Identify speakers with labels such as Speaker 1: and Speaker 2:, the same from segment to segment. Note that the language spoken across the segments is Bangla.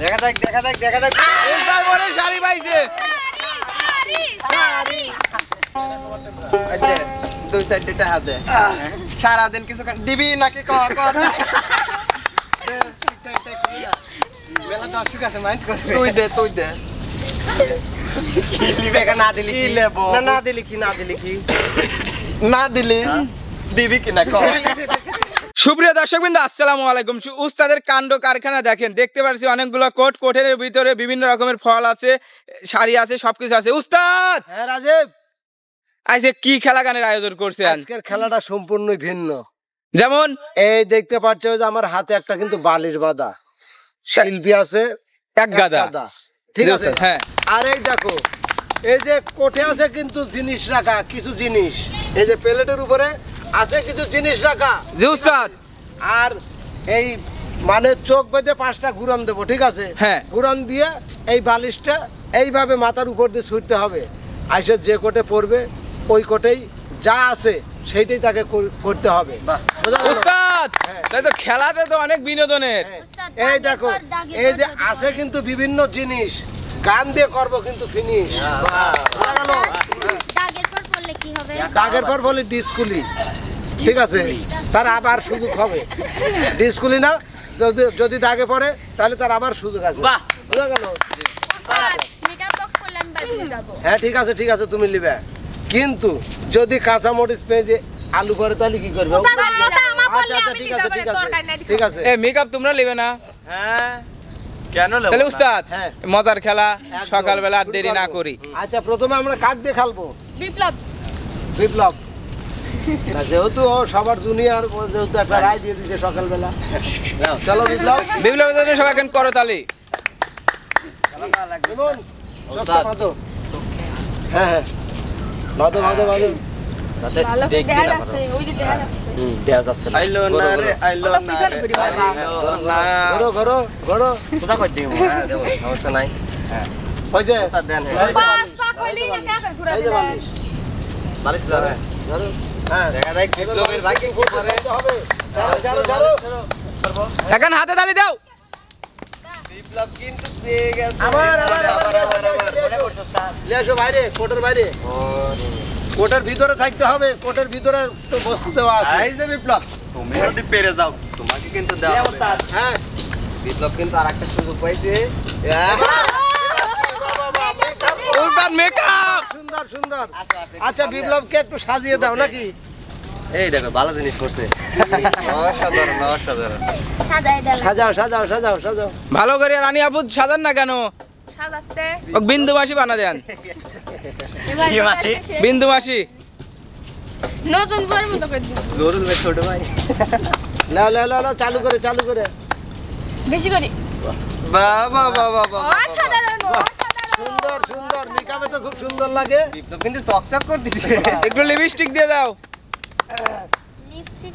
Speaker 1: দেখা যাক দেখা যাক দেখা যাক।
Speaker 2: উস্তাদ বলে শাড়ি পাইছে।
Speaker 1: দে, দুই সাইডে টাকা দে সারাদিন কিছু দিবি নাকি ক। মেলা দর্শক আছে মাইন্ড করবে তুই দে তুই দে। না দিলি কি? না না দিলি কি না দিলি কি? না দিলি। দিবি কি না ক?
Speaker 2: সুপ্রিয় দর্শক বিন্দু আসসালামু আলাইকুম। উস্তাদের কাণ্ড কারখানা দেখেন দেখতে পাচ্ছি অনেকগুলো কোট কোটের ভিতরে বিভিন্ন রকমের ফল আছে শাড়ি আছে সবকিছু আছে। উস্তাদ!
Speaker 3: হ্যাঁ রাজীব।
Speaker 2: আজকে কি খেলা গানের আয়োজন করছে
Speaker 3: আজকের খেলাটা সম্পূর্ণ ভিন্ন।
Speaker 2: যেমন?
Speaker 3: এই দেখতে পাচ্ছ যে আমার হাতে একটা কিন্তু বালির বাঁধা শিল্পী আছে
Speaker 2: এক গাদা।
Speaker 3: ঠিক আছে?
Speaker 2: হ্যাঁ।
Speaker 3: আর এই দেখো এই যে কোঠে আছে কিন্তু জিনিস রাখা কিছু জিনিস। এই যে প্লেটের উপরে আছে কিছু জিনিস রাখা।
Speaker 2: জি উস্তাদ।
Speaker 3: আর এই মানে চোখ বেঁধে পাঁচটা ঘুরান দেবো ঠিক আছে?
Speaker 2: হ্যাঁ।
Speaker 3: ঘুরান দিয়ে এই বালিশটা এইভাবে মাথার উপর দিয়ে ছুটতে হবে। আইসে যে কোটে পড়বে ওই কোটেই যা আছে সেইটাই তাকে করতে হবে।
Speaker 2: উস্তাদ
Speaker 3: হ্যাঁ।
Speaker 2: তাই তো খেলাটা তো অনেক বিনোদনের।
Speaker 3: হ্যাঁ। এই দেখো এই যে আছে কিন্তু বিভিন্ন জিনিস। গান দিয়ে করব কিন্তু ফিনিশ
Speaker 4: দাগের পর কি হবে?
Speaker 3: দাগের পর বলি ডিসকুলি। ঠিক আছে? তার আবার সুযোগ হবে। ডিসকুলি না যদি যদি দাগে পড়ে তাহলে তার আবার সুযোগ আছে। বোঝা গেল? হ্যাঁ ঠিক আছে ঠিক আছে তুমি নিবে। কিন্তু যদি কাঁচা মরিচ পেঁয়াজে আলু করে তাহলে কি করবে? আচ্ছা আচ্ছা ঠিক আছে ঠিক আছে ঠিক আছে।
Speaker 2: এ মেকআপ তোমরা নেবে না?
Speaker 1: হ্যাঁ কেন
Speaker 2: তাহলে উস্তাদ
Speaker 3: হ্যাঁ।
Speaker 2: মজার খেলা সকালবেলা দেরি না করি।
Speaker 3: আচ্ছা প্রথমে আমরা কাক দিয়ে খেলব
Speaker 4: বিপ্লব।
Speaker 3: বিপ্লব। যেহেতু ও সবার জুনিয়র ও যেহেতু একটা রায় দিয়ে দিচ্ছে সকালবেলা। চলো বিপ্লব।
Speaker 2: বিপ্লব সবাই এখন।
Speaker 3: হ্যাঁ হ্যাঁ।
Speaker 4: করে দেখা যাচ্ছে ওই যে দেখা যাচ্ছে
Speaker 1: আইলো না রে আইলো না রে। আইলো না।
Speaker 3: ঘোরো ঘোরো ঘোরো।
Speaker 1: সমস্যা নাই।
Speaker 3: বালিশ,
Speaker 1: ধরে
Speaker 3: ধরো। হ্যাঁ ধরো, ধরো।
Speaker 2: এখন হাতে তালি দাও।
Speaker 3: কোটের ভিতরে থাকতে হবে কোটের ভিতরে তো বস্তু দেওয়া আছে।
Speaker 1: বিপ্লব তুমি যদি পেরে যাও তোমাকে কিন্তু দেওয়া
Speaker 3: হ্যাঁ।
Speaker 1: বিপ্লব কিন্তু আরেকটা সুযোগ পাইছে।
Speaker 2: মেকআপ
Speaker 3: সুন্দর আচ্ছা বিপ্লবকে একটু সাজিয়ে দাও নাকি?
Speaker 1: এই দেখো ভালো জিনিস করছে। অসাধারণ অসাধারণ।
Speaker 3: সাজাও সাজাও সাজাও সাজাও।
Speaker 2: ভালো করে রানী আপু সাজান না কেন? বিন্দু মাসি বানা দেন। বিন্দু মাসি?
Speaker 4: নতুন বর মতো করে দিবি
Speaker 1: জরুল ভাই ছোট ভাই।
Speaker 3: লাও লাও লাও লাও, চালু করে চালু করে।
Speaker 4: বেশি করি।
Speaker 1: বাবা বাবা বাবা
Speaker 4: অসাধারণ।
Speaker 3: মেকআপে তো খুব সুন্দর লাগে।
Speaker 1: বিপ্লব কিন্তু চকচক করে দিছে
Speaker 2: একটু লিপস্টিক দিয়ে দাও।
Speaker 4: লিপস্টিক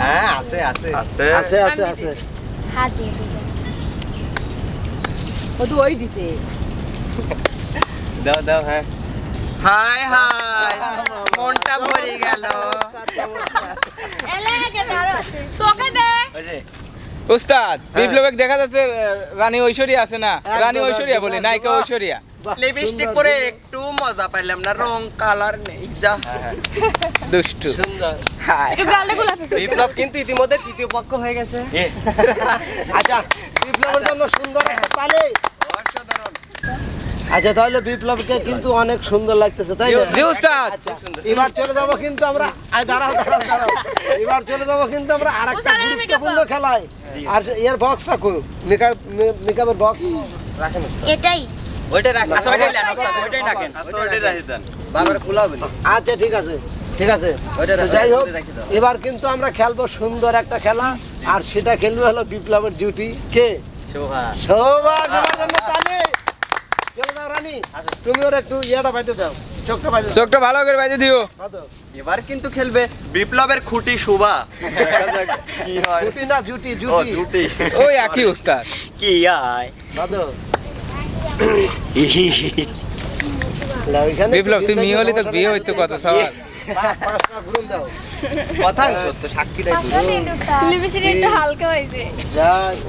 Speaker 1: হ্যাঁ আছে আছে। আছে?
Speaker 3: আছে আছে আছে।
Speaker 4: হাত দিয়ে দিবে।
Speaker 1: দাও দাও হ্যাঁ। হাই হাই। মনটা ভরে গেল।
Speaker 2: উস্তাদ বিপ্লবেক দেখা যাচ্ছে রানী ঐশ্বরিয়া আছে না? রানী ঐশ্বরিয়া বলে নায়িকা ঐশ্বরিয়া।
Speaker 1: লিপস্টিক
Speaker 3: সুন্দর,
Speaker 1: পরে একটু মজা পাইলাম না রং কালার নেই যা।
Speaker 2: দুষ্টু।
Speaker 1: সুন্দর।
Speaker 4: একটু গালে গোলাপি
Speaker 1: বিপ্লব কিন্তু ইতিমধ্যে তৃতীয় পক্ষ হয়ে গেছে।
Speaker 3: আচ্ছা বিপ্লবের জন্য সুন্দর একটা তালে।
Speaker 1: অসাধারণ।
Speaker 3: আচ্ছা তাহলে বিপ্লবকে কিন্তু অনেক সুন্দর লাগতেছে তাই আচ্ছা এবার চলে যাব কিন্তু আমরা দাঁড়াও দাঁড়াও দাঁড়াও। এবার চলে যাব কিন্তু আমরা আরেকটা
Speaker 4: ওস্তাদ, আমি
Speaker 3: গুরুত্বপূর্ণ খেলায়। আর এর বক্সটা কই মেকআপ মেকআপের বক্স
Speaker 1: রাখেন
Speaker 4: এটাই।
Speaker 1: ওইটা রাখেন
Speaker 4: আচ্ছা, ওইটাই নেন, ওস্তাদ,
Speaker 1: ওইটাই রাখেন। ওইটাই রাখেন। দেন। বারবার খোলা হবে
Speaker 3: আচ্ছা ঠিক আছে ঠিক আছে।
Speaker 1: ওইটা
Speaker 3: তো
Speaker 1: রাখো,
Speaker 3: যাই হোক। এবার কিন্তু আমরা খেলব সুন্দর একটা খেলা আর সেটা খেলবে হলো বিপ্লবের ডিউটি কে? তুমি ওর একটু ইয়েটা পাইতে দাও চোখটা
Speaker 2: চোখটা ভালো করে দিও।
Speaker 1: এবার কিন্তু খেলবে বিপ্লবের খুঁটি শোভা। কি হয়?
Speaker 3: জুটি না জুটি জুটি।
Speaker 1: জুটি।
Speaker 2: ওই একই উস্তাদ
Speaker 3: ওইখানে
Speaker 2: বিপ্লব তুই মেয়ে হলি তো বিয়ে হইতো কত সবার
Speaker 3: পা- পাঁচটা ঘুরুন দাও
Speaker 1: কথা সত্য সাক্ষীটাই
Speaker 4: একটু হালকা হয়েছে।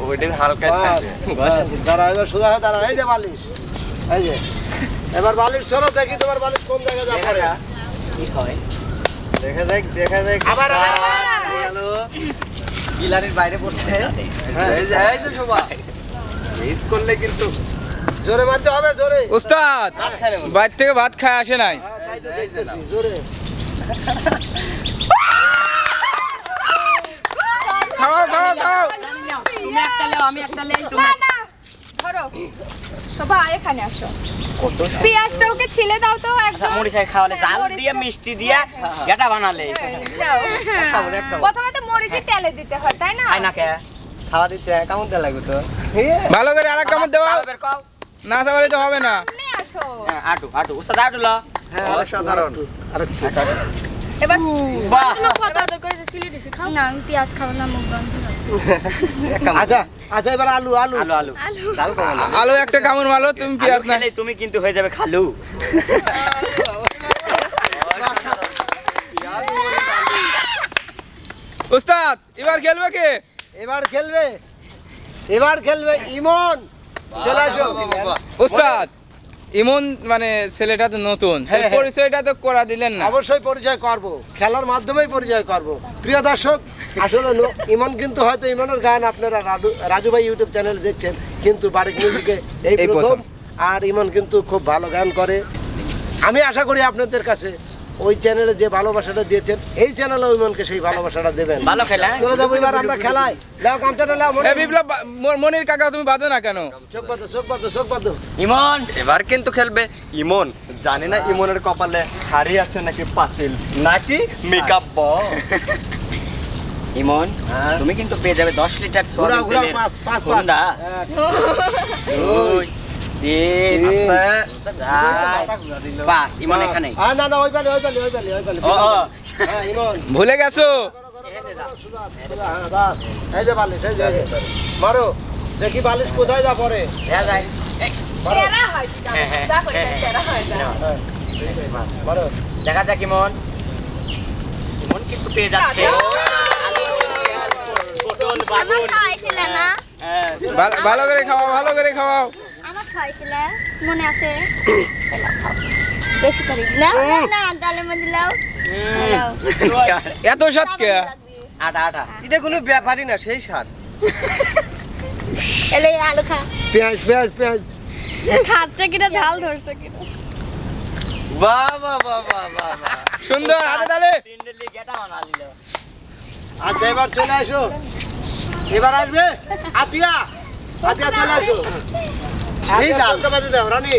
Speaker 1: ওইটার হালকা
Speaker 3: বাস,
Speaker 1: থাকে।
Speaker 3: বাস, দাঁড়াও এবার সোজা হয়ে দাঁড়াও এই যে বালিশ। এই যে। এবার বালিশ সরো দেখি তোমার বালিশ কোন জায়গায় যা পড়ে।
Speaker 1: দেখা যাক। দেখা যাক
Speaker 3: আবার,
Speaker 1: গিলারির বাইরে পড়ছে। এই যে এই তো সবাই মিস করলে কিন্তু
Speaker 3: জোরে মারতে হবে জোরে।
Speaker 2: উস্তাদ। বাইর থেকে ভাত খায় আসে নাই।
Speaker 3: হ্যাঁ, তাই তো দেখতেছি, জোরে।
Speaker 2: খাওয়াও খাওয়াও খাওয়াও
Speaker 5: তুমি একটা লেও আমি একটা লেই তুমি
Speaker 6: ধরো। সবাই এখানে আসো। পেঁয়াজটা ওকে ছিলে দাও তো একদম
Speaker 5: মুড়ি খাওয়ালে জাল দিয়ে মিষ্টি দিয়ে এটা বানালে
Speaker 1: খাব।
Speaker 6: প্রথমে তো মরিচে তেলে দিতে হয় তাই না?
Speaker 5: না কে
Speaker 1: খাওয়া দিতে কেমন তেল লাগবে তো
Speaker 2: ভালো করে আর এক কামড় দেওয়া। না চাবালে তো হবে না।
Speaker 5: হ্যাঁ, আটু আটু উস্তাদ আটু ল।
Speaker 3: হ্যাঁ
Speaker 1: অসাধারণ
Speaker 3: আরেকটু
Speaker 6: এবার
Speaker 5: বাহ।
Speaker 4: কত আদর করে ছিলে দিছি খাও। না আমি পেঁয়াজ খাব না মুখ বন্ধ
Speaker 3: আচ্ছা আচ্ছা এবার আলু আলু।
Speaker 5: আলু
Speaker 2: একটা কামড় মারলো তুমি পেঁয়াজ না।
Speaker 5: তুমি কিন্তু হয়ে যাবে খালু।
Speaker 2: উস্তাদ এবার খেলবে কে?
Speaker 3: এবার খেলবে এবার খেলবে ইমন।
Speaker 2: উস্তাদ ইমন মানে ছেলেটা তো নতুন।
Speaker 3: হ্যাঁ, হ্যাঁ।
Speaker 2: পরিচয়টা তো করা দিলেন না।
Speaker 3: অবশ্যই পরিচয় করব। খেলার মাধ্যমেই পরিচয় করব। প্রিয় দর্শক আসলে ইমন কিন্তু হয়তো ইমনের গান আপনারা রাজু- ভাই ইউটিউব চ্যানেলে দেখছেন কিন্তু বারিক মিউজিকে এই প্রথম। আর ইমন কিন্তু খুব ভালো গান করে। আমি আশা করি আপনাদের কাছে ওই চ্যানেলে যে ভালোবাসাটা দিয়েছেন এই চ্যানেলে ইমনকে সেই ভালোবাসাটা দেবেন।
Speaker 5: ভালো খেলা হ্যাঁ?
Speaker 3: চলে যাব এবার আমরা খেলাই লাও গামছাটা লাও মনে
Speaker 2: বিপ্লব মনির কাকা তুমি বাঁধো না কেন?
Speaker 3: চোখ বাঁধো চোখ বাঁধো চোখ বাঁধো।
Speaker 5: ইমন।
Speaker 1: এবার কিন্তু খেলবে ইমন। জানি না ইমনের কপালে হাড়ি আছে নাকি পাতিল নাকি মেকআপ ব
Speaker 5: ইমন
Speaker 3: হ্যাঁ।
Speaker 5: তুমি কিন্তু পেয়ে যাবে দশ লিটার
Speaker 3: ঘুরাও হ্যাঁ
Speaker 2: ভুলে গেছো।
Speaker 3: মারো দেখি বালিশ কোথায় যা
Speaker 5: দেখা
Speaker 6: তেরা হয় কি
Speaker 5: হ্যাঁ, হ্যাঁ,
Speaker 6: যা করে
Speaker 5: হ্যাঁ, হ্যাঁ।
Speaker 6: তেরা হয় যায়
Speaker 3: মারো।
Speaker 5: দেখা যাক ইমন। ইমন কিন্তু পেয়ে যাচ্ছে।
Speaker 2: ভালো করে খাওয়াও ভালো করে খাওয়াও।
Speaker 4: আমার মনে আছে? বেশি করে না না ডালে মধ্যে লাও লাও।
Speaker 2: এত সাত কে?
Speaker 5: আটা আটা।
Speaker 1: এটা কোনো ব্যাপারই না সেই স্বাদ।
Speaker 4: এলে আলু খা।
Speaker 3: পেঁয়াজ পেঁয়াজ পেঁয়াজ।
Speaker 4: খাচ্ছে কিনা ঝাল ধরছে কিনা।
Speaker 1: বাহ বাহ বাহ।
Speaker 2: সুন্দর হাতে তালে।
Speaker 5: দিল
Speaker 3: আচ্ছা এবার চলে আসো। এবার আসবে? আতিয়া আতিয়া চলে আসো।
Speaker 1: এই
Speaker 3: বাজে যাও। রানী।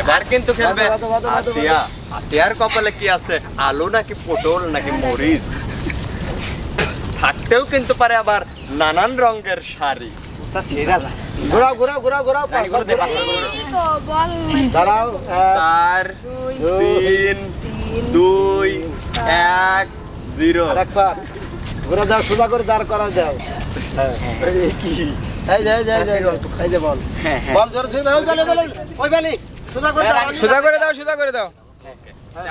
Speaker 1: এবার কিন্তু খেলবে। আতিয়া আতিয়ার কপালে কি আছে? আলু নাকি পটল নাকি মরিচ? থাকতেও কিন্তু পারে আবার নানান রঙের শাড়ি।
Speaker 3: ঘোরাও ঘোরাও ঘোরাও ঘোরাও দাঁড়াও এক,
Speaker 1: চার তিন দুই এক জিরো।
Speaker 3: এক ঘোরা দাও সোজা করে দাঁড় করা দাও হ্যাঁ
Speaker 1: কি?
Speaker 5: হ্যাঁ হ্যাঁ।
Speaker 3: সোজা করে দাও
Speaker 2: সোজা করে দাও সোজা করে দাও।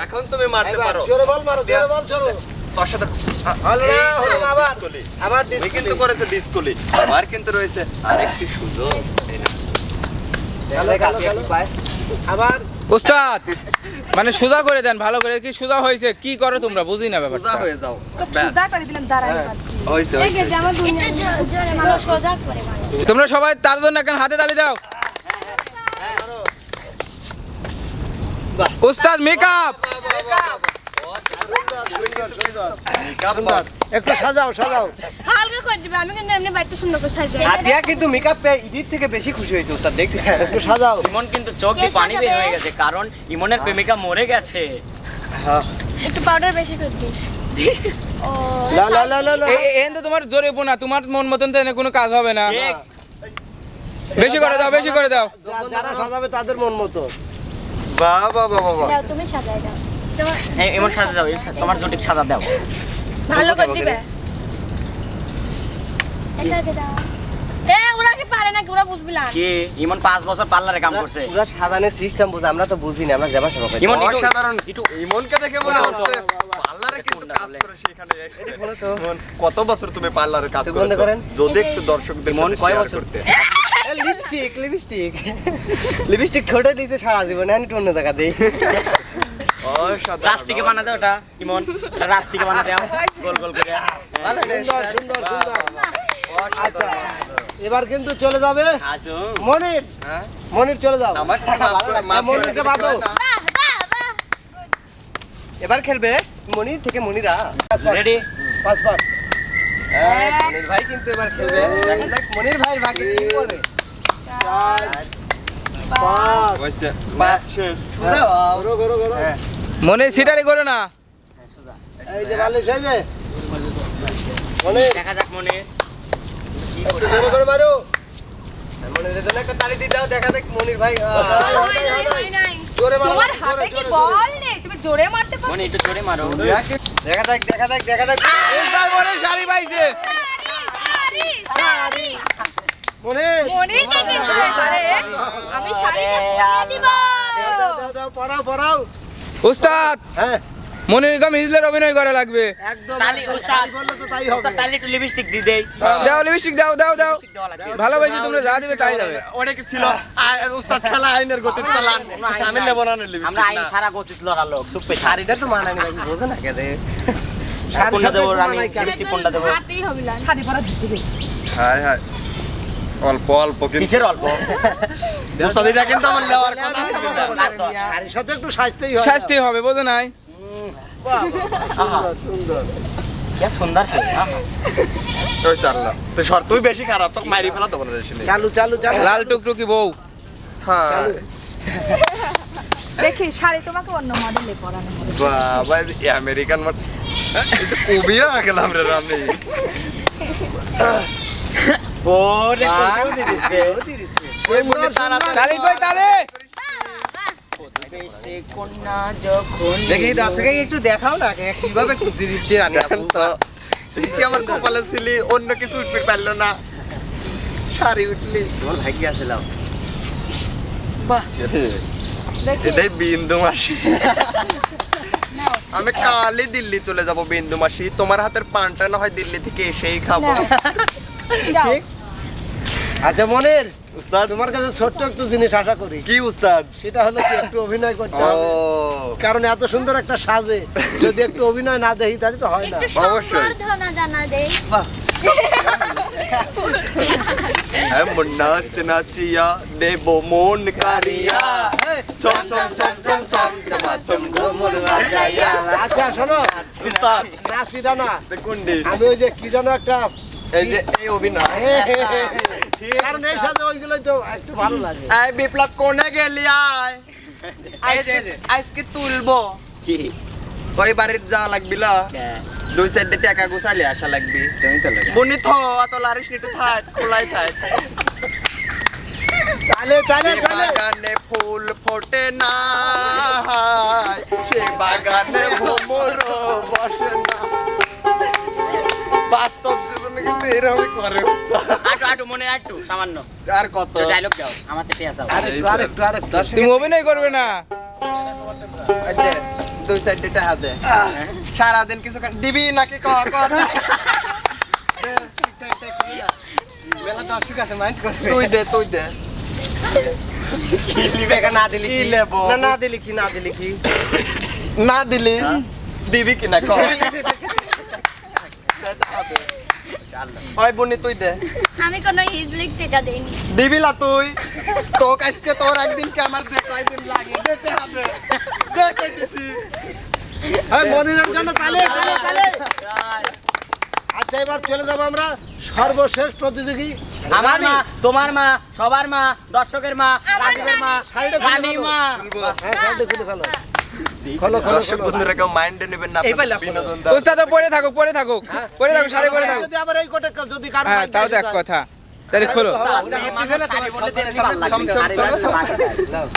Speaker 1: এখন তুমি মারতে পারো।
Speaker 3: জোরে বল মারো জোরে বল জোরে।
Speaker 1: তোর সাথে
Speaker 3: হলো না হলো না আবার
Speaker 1: কিন্তু করেছে ডিসকুলি আমার কিন্তু রয়েছে আরেকটি সুযোগ।
Speaker 3: আবার
Speaker 2: উস্তাদ মানে সোজা করে দেন ভালো করে। কি সোজা হয়েছে? কি করো তোমরা? বুঝি না
Speaker 1: সোজা
Speaker 2: ব্যাপারটা
Speaker 1: হয়ে যাও।
Speaker 6: তো করে দিলাম দাঁড়াই
Speaker 3: হ্যাঁ।
Speaker 1: হয়েছে,
Speaker 4: এই
Speaker 1: হয়েছে।
Speaker 4: যে আমার দুনিয়া একটু জোরে মারো সোজা করে মারো।
Speaker 2: তোমরা সবাই তার জন্য এখন হাতে তালি দাও। উস্তাদ মেকআপ
Speaker 3: সুন্দর সুন্দর
Speaker 1: Makeup
Speaker 3: সুন্দর একটু সাজাও সাজাও।
Speaker 4: হালকা করে দিবে আমি কিন্তু এমনি বাড়িতে সুন্দর করে সাজাই
Speaker 1: আতিয়া কিন্তু মেকআপ পেয়ে ইদির থেকে বেশি খুশি হয়েছে ওস্তাদ দেখছি
Speaker 3: একটু সাজাও।
Speaker 5: ইমন কিন্তু চোখ দিয়ে পানি বের হয়ে গেছে কারণ ইমনের প্রেমিকা মরে গেছে।
Speaker 4: একটু পাউডার বেশি করে দিস।
Speaker 3: লা লা লা লা লা।
Speaker 2: এন তো তোমার জোরে না তোমার মন মতন তো এনে কোনো কাজ হবে না। বেশি করে দাও বেশি করে দাও।
Speaker 3: যারা সাজাবে তাদের মন মতো
Speaker 1: বাহ বাহ বাহ বাহ, বাহ।
Speaker 4: তুমি সাজাই দাও
Speaker 5: এই সাজা দাও তোমার জটিক সাজা দাও।
Speaker 4: ভালো করে দিবে। এটা দে দাও। এ ওরা কি পারে না ওরা বুঝবি না।
Speaker 5: কি? ইমন পাঁচ বছর পার্লারে কাম করছে।
Speaker 1: পুরো সাজানের সিস্টেম বুঝে আমরা তো বুঝি না আমরা যাবা সবাই
Speaker 5: ইমন একটু-
Speaker 1: অসাধারণ।
Speaker 5: একটু
Speaker 1: ইমনকে দেখে মনে হচ্ছে পার্লারে কিন্তু কাজ করে সেখানে এসে। মন, কত বছর তুমি পার্লারে কাজ
Speaker 3: বন্ধ করেন।
Speaker 1: যদি একটু দর্শকদের
Speaker 5: মন কয় বছর?
Speaker 1: করতে।
Speaker 3: লিপস্টিক লিপস্টিক লিপস্টিক খোটে দিতে সারা জীবন আমি একটু অন্য জায়গা দিই।
Speaker 5: রাস্টিকে বানা দাও ওটা ইমন। রাস্টিকে বানা দাও। গোল গোল করে।
Speaker 3: সুন্দর সুন্দর সুন্দর। আচ্ছা এবার কিন্তু চলে যাবে মনির।
Speaker 1: হ্যাঁ?
Speaker 3: মনির চলে যাও। মনিরকে
Speaker 1: হয়
Speaker 6: বাহ বাহ
Speaker 1: এবার খেলবে মনির থেকে মনিরা।
Speaker 5: রেডি
Speaker 3: পাঁচ পাঁচ
Speaker 1: হ্যাঁ, মনির ভাই কিন্তু এবার খেলবে। দেখা মনির ভাই ভাগে কি করে?
Speaker 2: মনে সিটারি করো না।
Speaker 3: এই যে বালিশ এই যে। মনির
Speaker 5: দেখা যাক মনে।
Speaker 3: একটু করে মারো।
Speaker 1: মনিরের জন্য একটা তালি দিয়ে দাও দেখা যাক মনির ভাই।
Speaker 3: জোরে মারো
Speaker 6: তোমার হাতে কি বল নেই? তুমি জোরে মারতে পারো।
Speaker 5: মনে একটু জোরে মারো।
Speaker 1: দেখা যাক দেখা যাক দেখা
Speaker 2: উস্তাদ মনে শাড়ি পাইছে।
Speaker 3: মনির
Speaker 6: মনির কে
Speaker 2: উস্তাদ!
Speaker 3: হ্যাঁ।
Speaker 2: মনির কম হিজলের অভিনয় করা লাগবে।
Speaker 3: একদম
Speaker 5: তালি,
Speaker 3: একদম,
Speaker 5: উস্তাদ।
Speaker 3: তালি বললে তো তাই হবে।
Speaker 5: তাহলে একটু লিপস্টিক দিয়ে দেই।
Speaker 2: দাও লিপস্টিক দাও দাও দাও।
Speaker 5: লিপস্টিক
Speaker 2: ভালোবাসি তোমরা যা দিবে তাই যাবে।
Speaker 1: অনেক ছিল। উস্তাদ খেলা আইনের গতি চালান। আমি নেব না লিপস্টিক
Speaker 5: আমরা আইন ছাড়া গতিত লড়া লোক। চুপ
Speaker 1: শাড়িটা তো মানানি ভাই বোঝে না কেন
Speaker 3: শাড়ির
Speaker 5: দেবো
Speaker 3: একটু
Speaker 5: আমি
Speaker 3: মানাই কেন?
Speaker 5: লিপস্টিক কোনটা দেবো?
Speaker 6: হাতেই হবে না শাড়ি পরা দিতে
Speaker 1: হাই হাই অল্প অল্প
Speaker 5: কিসের অল্প?
Speaker 1: উস্তাদ কিন্তু আমার নেওয়ার কথা
Speaker 3: শাড়ির সাথে একটু সাজতেই হয়।
Speaker 2: শাস্তি হবে বোঝো নাই।
Speaker 5: আহা,
Speaker 3: সুন্দর
Speaker 5: সুন্দর
Speaker 1: তুই বেশি খারাপ তোকে মারি ফেলা তো বলে
Speaker 3: চালু চালু চালু।
Speaker 2: লাল টুকটুকি বউ।
Speaker 1: হ্যাঁ।
Speaker 6: দেখি শাড়ি তোমাকে অন্য মডেলে পরানো
Speaker 1: বাবা এই আমেরিকান গেলাম রে রামনি দেখি দর্শকে একটু দেখাও না কীভাবে খুশি দিচ্ছে রানী আপু তো আমার কপালে ছিলি অন্য কিছু উঠতে পারল না শাড়ি উঠলি তোমার ভাগ্য আসলাম
Speaker 5: বাহ
Speaker 1: এটাই বিন্দু মাসি আমি কালই দিল্লি চলে যাব বিন্দু মাসি তোমার হাতের পানটা না হয় দিল্লি থেকে এসেই খাব
Speaker 3: ঠিক? আচ্ছা মনের
Speaker 1: উস্তাদ?
Speaker 3: তোমার কাছে ছোট্ট একটু জিনিস আশা করি।
Speaker 1: কি উস্তাদ?
Speaker 3: সেটা হলো কি একটু অভিনয় করতে হবে। কারণ এত সুন্দর একটা সাজে। যদি একটু অভিনয় না দেখি তাহলে তো হয় না।
Speaker 1: অবশ্যই।
Speaker 4: জানা দেই।
Speaker 1: হ্যাঁ মুন্না নাচিয়া দেব মন কারিয়া চম চম চম চম চম চমা চম ঘুমর রাজায়া
Speaker 3: আচ্ছা শোনো।
Speaker 1: উস্তাদ।
Speaker 3: নাচিটা না আমি ওই যে কি যেন একটা
Speaker 1: এই যে এই অভিনয়।
Speaker 3: কারণ এই সাজে ওইগুলোই তো একটু ভালো লাগে।
Speaker 1: এই বিপ্লব কোনে গেলি আয়? আজকে- আজকে তুলবো।
Speaker 5: কি?
Speaker 1: ওই বাড়ির যাওয়া লাগবিল দুই সাইডে টাকা গুছালি আসা লাগবি।
Speaker 5: তুমি তো লাগে।
Speaker 1: বনি থ অত লারিস নিটু থাক খোলাই থাক।
Speaker 3: তাহলে তাহলে
Speaker 1: যে বাগানে ফুল ফোটে না। সে বাগানে ভ্রমর এরকমই করে।
Speaker 5: আটু আটু মনে আটু সামান্য।
Speaker 1: আর কত?
Speaker 5: ডায়লগ দাও আমার থেকে আসাও
Speaker 3: আরেকটু আরেকটু আরেকটু
Speaker 2: তুমি অভিনয় করবে না।
Speaker 1: দুই সাইডে টাকা সারাদিন কিছু দিবি নাকি ক। মেলা দর্শক আছে, mind করবে। তুই দে তুই দে।
Speaker 3: না দিলি
Speaker 1: কি? লেবো?
Speaker 3: না না দিলি কি না দিলি কি?
Speaker 1: না দিলি দিবি কি না ওই বনি তুই দে।
Speaker 4: আমি কোনো হিজলিক টেকা দেইনি।
Speaker 1: দিবি না তুই? তো আজকে তোর একদিন কি আমার দে কয়দিন লাগে দিতে হবে। দে কইতেছি
Speaker 3: হ্যাঁ মনিরের জন্য তালে তালে তালে। আচ্ছা এবার চলে যাব আমরা সর্বশেষ প্রতিযোগী।
Speaker 5: আমার মা তোমার মা সবার মা দর্শকের মা রাজীবের মা রানী মা।
Speaker 3: হ্যাঁ খুলে ফেলো।
Speaker 1: দর্শক বন্ধুরা কেউ মাইন্ডে নেবেন না আপনাদের বিনোদন দেওয়া।
Speaker 2: উস্তাদ পরে থাকুক পরে থাকুক। পরে থাকুক শাড়ি পরে থাকুক।
Speaker 3: যদি আবার এই কোটে যদি কারও
Speaker 2: হ্যাঁ তাও তো
Speaker 3: এসে
Speaker 2: এক
Speaker 3: যায়।
Speaker 2: কথা। তাহলে খোলো।
Speaker 5: শাড়ি বললে তো বেশি ভালো লাগবে।
Speaker 1: ছম ছম
Speaker 5: শাড়ি
Speaker 1: ছম
Speaker 5: লাগবে,
Speaker 1: ছম।
Speaker 5: লাগবে।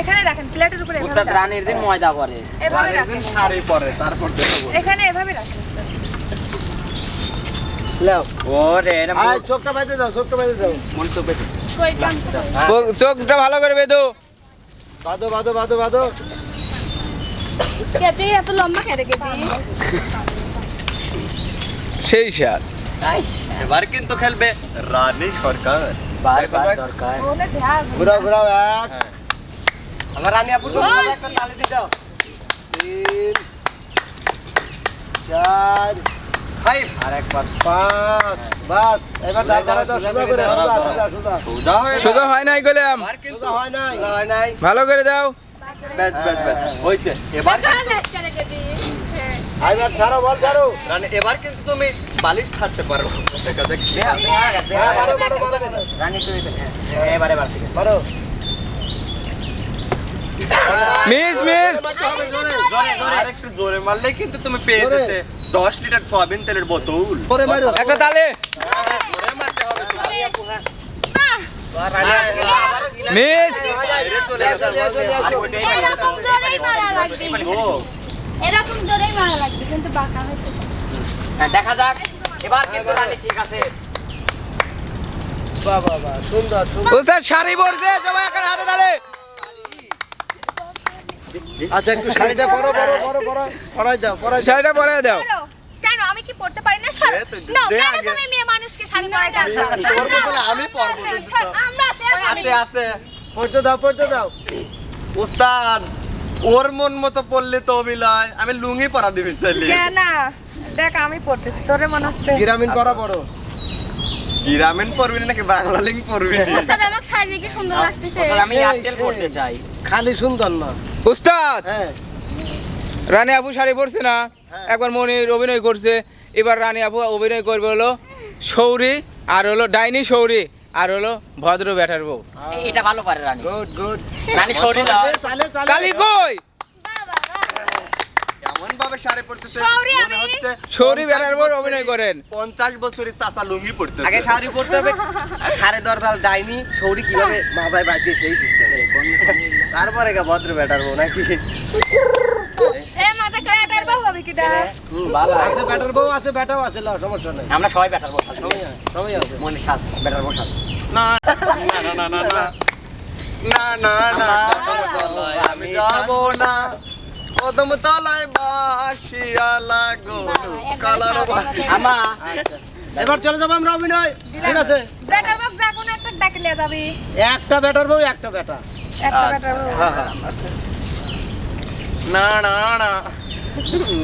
Speaker 6: এখানে রাখেন প্লেটের উপরে
Speaker 5: উস্তাদ রানীর যে ময়দা করে
Speaker 6: এভাবে রাখেন।
Speaker 1: শাড়ি পরে তারপর
Speaker 6: এখানে এভাবে রাখেন
Speaker 3: লাও।
Speaker 5: ওরে এটা
Speaker 3: আয়, চোখটা
Speaker 5: মন
Speaker 2: ভালো করে বেঁধো।
Speaker 3: বাদো বাদো বাদো বাদো
Speaker 4: কে তুই এত লম্বা খেতে গেছি
Speaker 2: সেই সার।
Speaker 1: এবার কিন্তু খেলবে রানী সরকার।
Speaker 5: বারবার দরকার।
Speaker 3: ঘুরাও ঘুরাও এক।
Speaker 1: আমার রানী আপু তো একটা তালি দাও।
Speaker 3: তিন চার
Speaker 1: ফাইভ
Speaker 3: আর একবার পাঁচ বাস। এবার দাঁড়া সোজা করে সোজা সোজা সোজা।
Speaker 1: সোজা হয়ে
Speaker 2: সোজা হয় নাই গেলাম
Speaker 3: সোজা হয় নাই।
Speaker 1: হয় নাই।
Speaker 2: ভালো করে দাও।
Speaker 1: ব্যাস ব্যাস ব্যাস। হইছে। এবার
Speaker 4: চল খেতে গেছি
Speaker 3: এবার ছাড়ো বল ছাড়ো।
Speaker 1: রানী এবার কিন্তু তুমি বালিশ ছাড়তে পারো। দেখা যাক।
Speaker 5: রানী তুই এবার এবার
Speaker 2: মিস মিস।
Speaker 3: জোরে।
Speaker 1: আর একটু জোরে মারলে কিন্তু তুমি পেয়ে। যেতে। দশ লিটার সয়াবিন তেলের বোতল।
Speaker 2: একটা তালে
Speaker 1: মারতে হবে তোমাকে।
Speaker 2: মিস।
Speaker 4: এরকম জোরেই মারা লাগবে এরকম জোরেই মারা লাগবে কিন্তু বাঁকা হয়েছে
Speaker 5: হ্যাঁ, দেখা যাক। এবার কিন্তু রানী ঠিক আছে।
Speaker 3: বাহ, বাহ, বাহ, সুন্দর সুন্দর
Speaker 2: শাড়ি পরছে সবাই এখন হাতে তালে।
Speaker 3: আচ্ছা একটু শাড়িটা পরো পরো পরো পরো পরাই দাও পরাই
Speaker 2: শাড়িটা পরে দাও।
Speaker 6: কেন? আমি কি পড়তে পারি না? সর। না কেন তুমি মেয়ে মানুষকে শাড়ি পরাই দাও
Speaker 1: আমি পরবো
Speaker 4: আমরা
Speaker 1: হাতে আছে
Speaker 3: পড়তে দাও পড়তে দাও।
Speaker 1: উস্তাদ ওর মন মতো পড়লে তো অভিলয় আমি লুঙ্গি পরা দিবি চাইলি
Speaker 6: কেন দেখ আমি পড়তেছি তোরে মনে হচ্ছে।
Speaker 3: গ্রামীণ পরা পড়ো।
Speaker 1: গ্রামীণ পড়বি নাকি? বাংলা লিঙ্ক পড়বি
Speaker 4: স্যার আমার শাড়ি কি সুন্দর লাগতেছে?
Speaker 5: আমি এয়ারটেল করতে চাই।
Speaker 3: খালি সুন্দর না।
Speaker 2: উস্তাদ!
Speaker 3: হ্যাঁ।
Speaker 2: রানী আবু শাড়ি পরছে না।
Speaker 3: হ্যাঁ।
Speaker 2: একবার মনির অভিনয় করছে। এবার রানী আবু অভিনয় করবে হলো সৌরি আর হলো ডাইনি সৌরি আর হলো ভদ্র ব্যাটার বউ।
Speaker 5: এটা ভালো পারে রানী।
Speaker 3: গুড গুড
Speaker 5: রানী সৌরি
Speaker 2: কালি কই?
Speaker 1: কেমন ভাবে শাড়ি পড়তেছে
Speaker 6: সৌরি
Speaker 1: মনে হচ্ছে
Speaker 2: সৌরি
Speaker 1: 50
Speaker 2: বেড়ার অভিনয় করেন।
Speaker 1: পঞ্চাশ বছরের চাচা লুঙ্গি পড়তে
Speaker 7: আগে শাড়ি পরতে হবে সাড়ে দশ দাল ডাইনি সৌরি কীভাবে মাথায় বাঁধিয়ে সেই সিস্টেম তারপরে গা ভদ্র বেটার বউ নাকি
Speaker 6: এ মাথা কাটার বাবু হবে কিটা
Speaker 3: হুম, ভালো আছে ব্যাটার বউ আছে ব্যাটাও আছে লাও সমস্যা নাই
Speaker 5: আমরা সবাই ব্যাটার বসাল
Speaker 3: সবাই আছে,
Speaker 5: মনে সাজ ব্যাটার বসাল
Speaker 1: না না না না না না না না আমি যাব না কদম তলায় বাসিয়া লাগো কালার
Speaker 5: আমা
Speaker 3: এবার চলে যাব আমরা অভিনয়। ঠিক আছে?
Speaker 6: বেটার বাবু যা কোনো একটা ডাকে যাবি।
Speaker 3: একটা ব্যাটার বউ একটা ব্যাটা
Speaker 6: একটা বেটার বাবু
Speaker 3: হ্যাঁ হ্যাঁ
Speaker 1: না না না।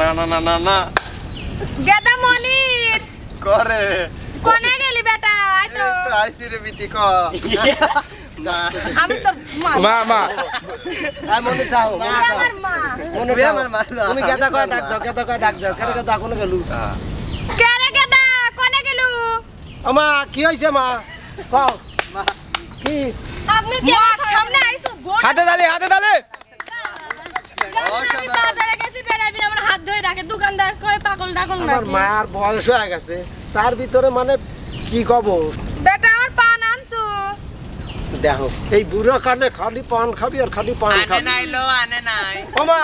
Speaker 1: না না না না না।
Speaker 6: গেদা মনির
Speaker 1: করে।
Speaker 6: কোনে গেলি বেটা? আই তো।
Speaker 1: আইসি রে বিটি ক।
Speaker 6: আমি তোর মা।
Speaker 2: মা মা।
Speaker 3: হ্যাঁ মনে চাও মনে
Speaker 6: তুই
Speaker 3: চাও।
Speaker 6: আমার মা।
Speaker 3: মনে
Speaker 1: আমার মা
Speaker 3: তুমি কয় ডাক দাও কয় ডাক দাও। কেন গেদা কোনো গেলু?
Speaker 6: কে রে কোনে গেলু?
Speaker 3: আমা কি হয়েছে মা? কও। কি?
Speaker 4: আপনি কে
Speaker 6: মার সামনে আইছো?
Speaker 2: হাতে তালে হাতে তালে
Speaker 4: আমি বাজারে গেছি বেড়াবি আমার হাত ধরে রাখে। দোকানদার কয় পাগল
Speaker 3: আমার মার বয়স হয়ে গেছে। তার ভিতরে মানে কি কব?
Speaker 6: বেটা
Speaker 3: দেখো এই বুড়ো কালে খালি পান খাবি আর খালি পান খাবি।
Speaker 7: আনে নাই।
Speaker 3: ওমা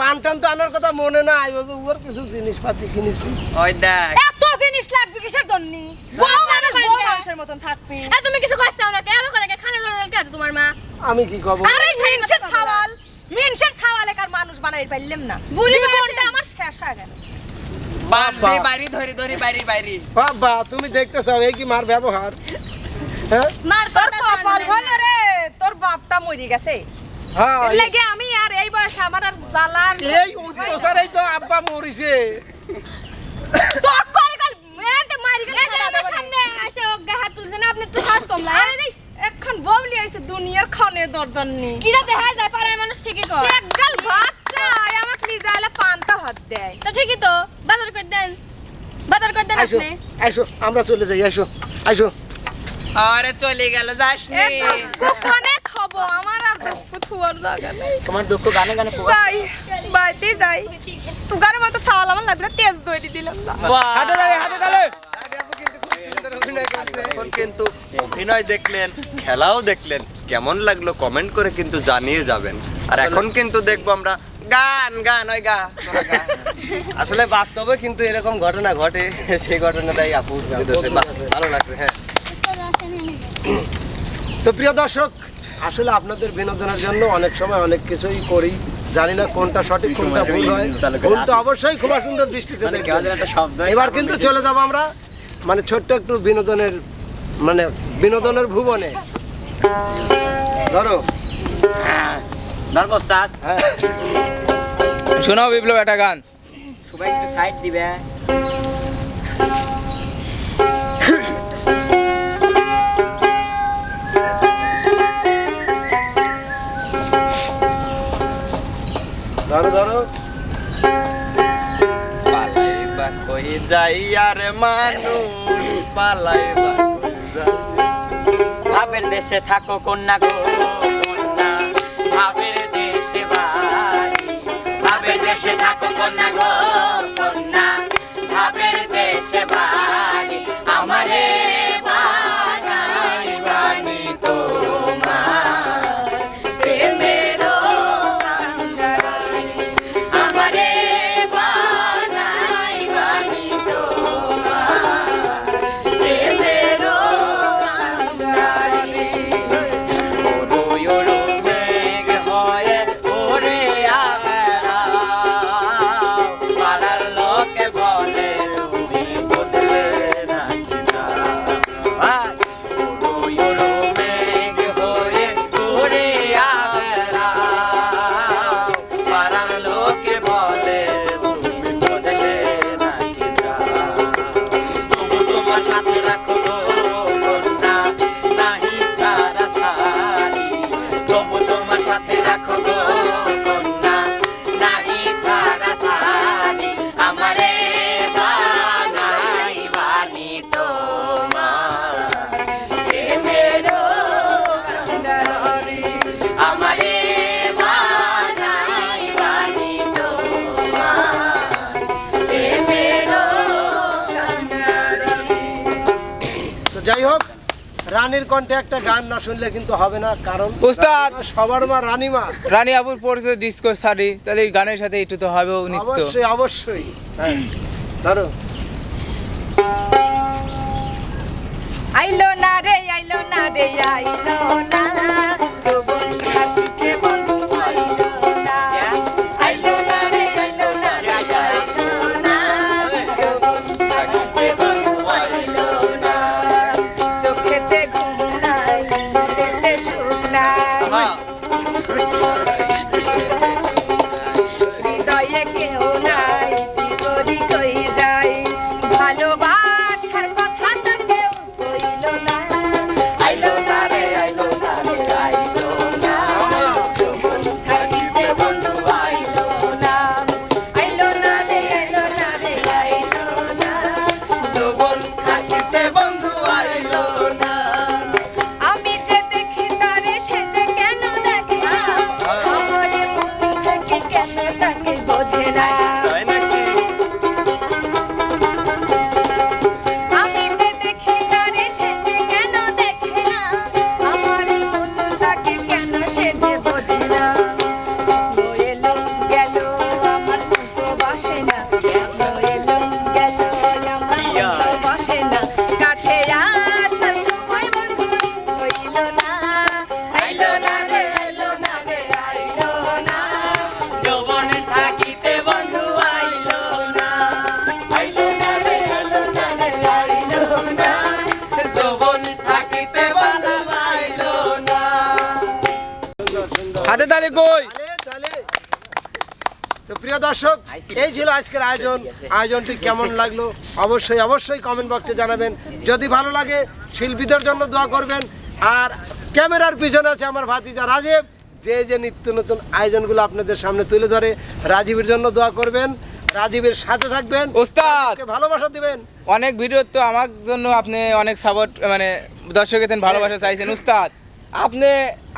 Speaker 3: পান টান তো আনার কথা মনে নাই। ওর কিছু জিনিসপাতি কিনেছি।
Speaker 7: ওই দেখ।
Speaker 6: এত জিনিস লাগবে কিসের জন্য? বউ মানুষ বউ মানুষের মতন থাকবি।
Speaker 4: এ তুমি কিছু করছ না কে আমাকে লাগে খানে জল কে তোমার মা।
Speaker 3: আমি কি কব?
Speaker 6: আরে মিনসের ছাওয়াল। মিনসের ছাওয়ালে কার মানুষ বানাই পাইলাম না?
Speaker 4: বুড়ি
Speaker 6: জীবনটা আমার শেষ হয়ে গেল।
Speaker 7: বান্ধি বাড়ি ধরি ধরি বাড়ি বাড়ি।
Speaker 3: বাবা তুমি দেখতেছ এই কি মার ব্যবহার?
Speaker 4: মার
Speaker 6: তোর কপাল ভালো রে। তোর বাপটা মরে গেছে।
Speaker 3: হ্যাঁ
Speaker 6: লাগে আমি আর এই বয়সে আমার আর জ্বালার
Speaker 3: এই অত্যাচারেই তো আব্বা মরিছে।
Speaker 6: তোর কল কল মেয়েতে মারি গেছে
Speaker 4: সামনে আসে ও হাত তুলছে না আপনি তো শ্বাস কমলা
Speaker 6: আরে দেখ এখন ববলি আইছে দুনিয়ার খনে দরজন নি।
Speaker 4: কি না দেখা যায় মানুষ ঠিকই কর
Speaker 6: একগাল বাচ্চা আর আমাকে পান্তা হাত দেয়।
Speaker 4: তো ঠিকই তো বাজার করে দেন। বাজার করে দেন আপনি।
Speaker 3: আইসো আমরা চলে যাই আইসো আইসো।
Speaker 7: আরে চলে গেল যাস নি
Speaker 6: খাব আমার আর কিছু আর লাগা নেই।
Speaker 5: তোমার দুঃখ গানে গানে
Speaker 6: যাই বাইতে যাই। তুগার মতো সাওয়াল আমার লাগল তেজ দই দিলাম
Speaker 2: হাতে হাতে
Speaker 1: কিন্তু অভিনয় দেখলেন খেলাও দেখলেন কেমন লাগল কমেন্ট করে কিন্তু জানিয়ে যাবেন। আর এখন কিন্তু দেখব আমরা গান গান ওই গা
Speaker 7: আসলে বাস্তবে কিন্তু এরকম ঘটনা ঘটে সেই ঘটনাটাই আপু ভালো লাগবে হ্যাঁ।
Speaker 3: তো প্রিয় দর্শক আসলে আপনাদের বিনোদনের জন্য অনেক সময় অনেক কিছুই করি। জানি না কোনটা সঠিক কোনটা ভুল হয়। ভুলটা অবশ্যই খুব সুন্দর দৃষ্টিতে
Speaker 5: শব্দ
Speaker 3: এবার কিন্তু চলে যাব আমরা মানে ছোট্ট একটু বিনোদনের মানে বিনোদনের ভুবনে। ধরো। হ্যাঁ
Speaker 2: শোনাও বিপ্লব একটা গান।
Speaker 5: সবাই একটু সাইড দিবে।
Speaker 3: ধরো ধরো।
Speaker 1: পালাইবা কই যাই আর মানুষ যাই।
Speaker 5: ভাবের দেশে থাকো, কন্যা গো ভাবের দেশে বাড়ি। ভাবের দেশে থাকো, কন্যা গো।
Speaker 3: কণ্ঠে একটা গান না শুনলে কিন্তু হবে না কারণ
Speaker 2: উস্তাদ!
Speaker 3: সবার মা রানীমা।
Speaker 2: রানী আবুর পড়ছে ডিস্কো শাড়ি তাহলে এই গানের সাথে একটু তো হবেও নৃত্য।
Speaker 3: অবশ্যই অবশ্যই। হ্যাঁ ধরো।
Speaker 6: আইলো না রে আইলো না রে আইলো না। কই। তো
Speaker 3: প্রিয় দর্শক এই ছিল আজকের আয়োজন। আয়োজনটি কেমন লাগল? অবশ্যই অবশ্যই কমেন্ট বক্সে জানাবেন। যদি ভালো লাগে শিল্পীদের জন্য দোয়া করবেন। আর ক্যামেরার পিছনে আছে আমার ভাতিজা রাজীব। যে যে নিত্য নতুন আয়োজনগুলো আপনাদের সামনে তুলে ধরে রাজীবের জন্য দোয়া করবেন। রাজীবের সাথে থাকবেন।
Speaker 2: ওস্তাদ!
Speaker 3: ভালোবাসা দিবেন।
Speaker 2: অনেক ভিডিও তো আমার জন্য আপনি অনেক সাপোর্ট মানে দর্শকের ভালোবাসা চাইছেন। উস্তাদ আপনি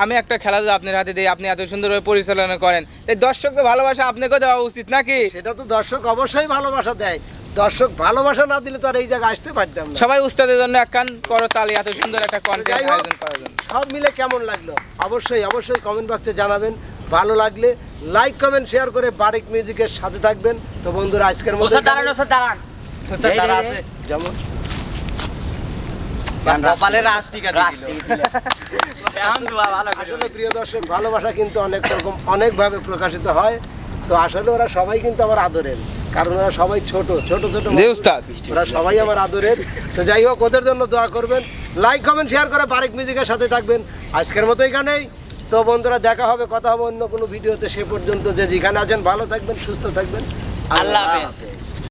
Speaker 2: আমি একটা খেলাধুলা আপনার হাতে দিই আপনি এত সুন্দরভাবে পরিচালনা করেন। এই দর্শককে ভালোবাসা আপনাকেও দেওয়া উচিত নাকি?
Speaker 3: সেটা তো দর্শক অবশ্যই ভালোবাসা দেয়। দর্শক ভালোবাসা না দিলে তো আর এই জায়গায় আসতে পারতাম না।
Speaker 2: সবাই উস্তাদের জন্য এক কান করো তালি এত সুন্দর একটা কন্টেন্ট। আয়োজন করার জন্য।
Speaker 3: সব মিলে কেমন লাগল? অবশ্যই অবশ্যই কমেন্ট বক্সে জানাবেন। ভালো লাগলে লাইক কমেন্ট শেয়ার করে বারিক মিউজিকের সাথে থাকবেন। তো বন্ধুরা আজকের মতো
Speaker 5: ওস্তাদ দাঁড়ান ওস্তাদ দাঁড়ান।
Speaker 3: যেমন
Speaker 7: কপালে রাস টিকা
Speaker 5: রাস
Speaker 7: দিল
Speaker 5: টিকা দিল। এখন দোয়া ভালো করে
Speaker 3: আসলে প্রিয় দর্শক ভালোবাসা কিন্তু অনেক রকম অনেকভাবে প্রকাশিত হয়। তো আসলে ওরা সবাই কিন্তু আমার আদরের। কারণ ওরা সবাই ছোট ছোট ছোট ওরা সবাই আমার আদরের। তো যাই হোক ওদের জন্য দোয়া করবেন। লাইক কমেন্ট শেয়ার করে বারেক মিউজিকের সাথে থাকবেন। আজকের মতো এখানেই। তো বন্ধুরা দেখা হবে কথা হবে অন্য কোনো ভিডিওতে। সে পর্যন্ত যে যেখানে আছেন ভালো থাকবেন সুস্থ থাকবেন।
Speaker 5: আল্লাহ হাফেজ।